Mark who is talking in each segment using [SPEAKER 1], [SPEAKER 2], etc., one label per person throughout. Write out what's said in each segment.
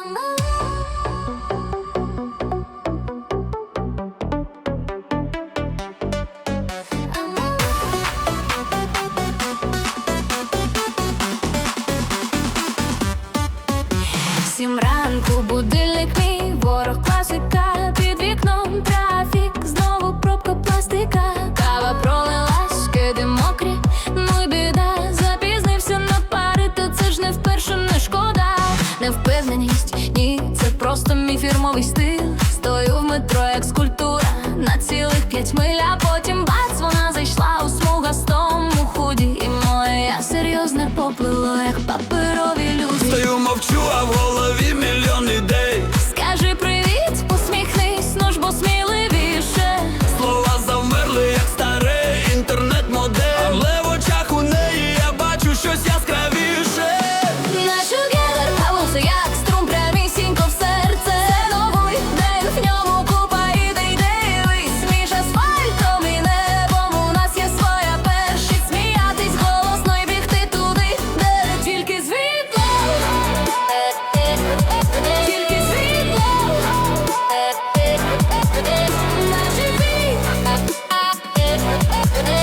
[SPEAKER 1] I'm alive. Мій фірмовий стиль. Стою в метро, як скульптура, на цілих п'ять миль, а потім бац, вона зайшла у смугастому худі, і моє серйозне поплило, як паперові люди.
[SPEAKER 2] Стою мовчу, а в голові мільйон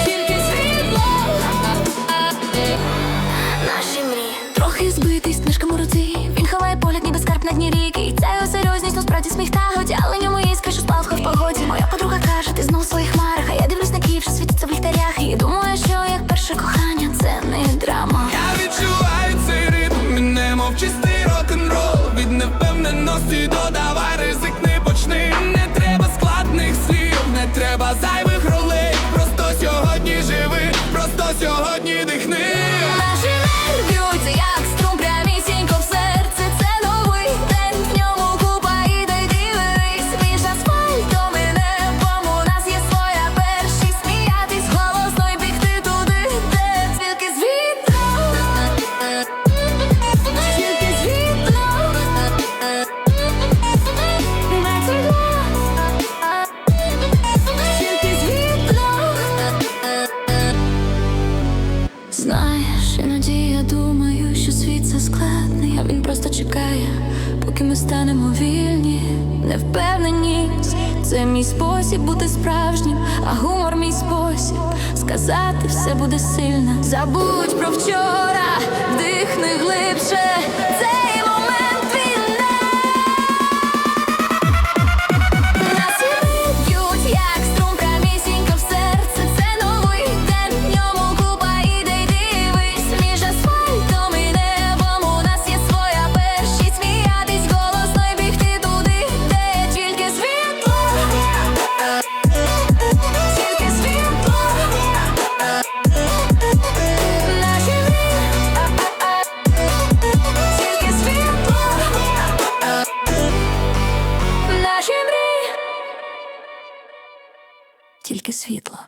[SPEAKER 1] Тільки світло. Трохи збитий з у руці. Він ховає погляд, ніби скарб дні ріки. І його серйозність, насправді сміх та годі, але ньому іскри, що спалха в погоді. Моя подруга каже, ти знов своїх хмарах.
[SPEAKER 2] Сьогодні дихни.
[SPEAKER 1] Наші нерви б'ються, як Знаєш, надія думаю, що світ це складний, а він просто чекає, поки ми станемо вільні, невпевненість. Це мій спосіб бути справжнім, а гумор мій спосіб сказати все буде сильно. Забудь про вчора, вдихни глибше. Тільки світло.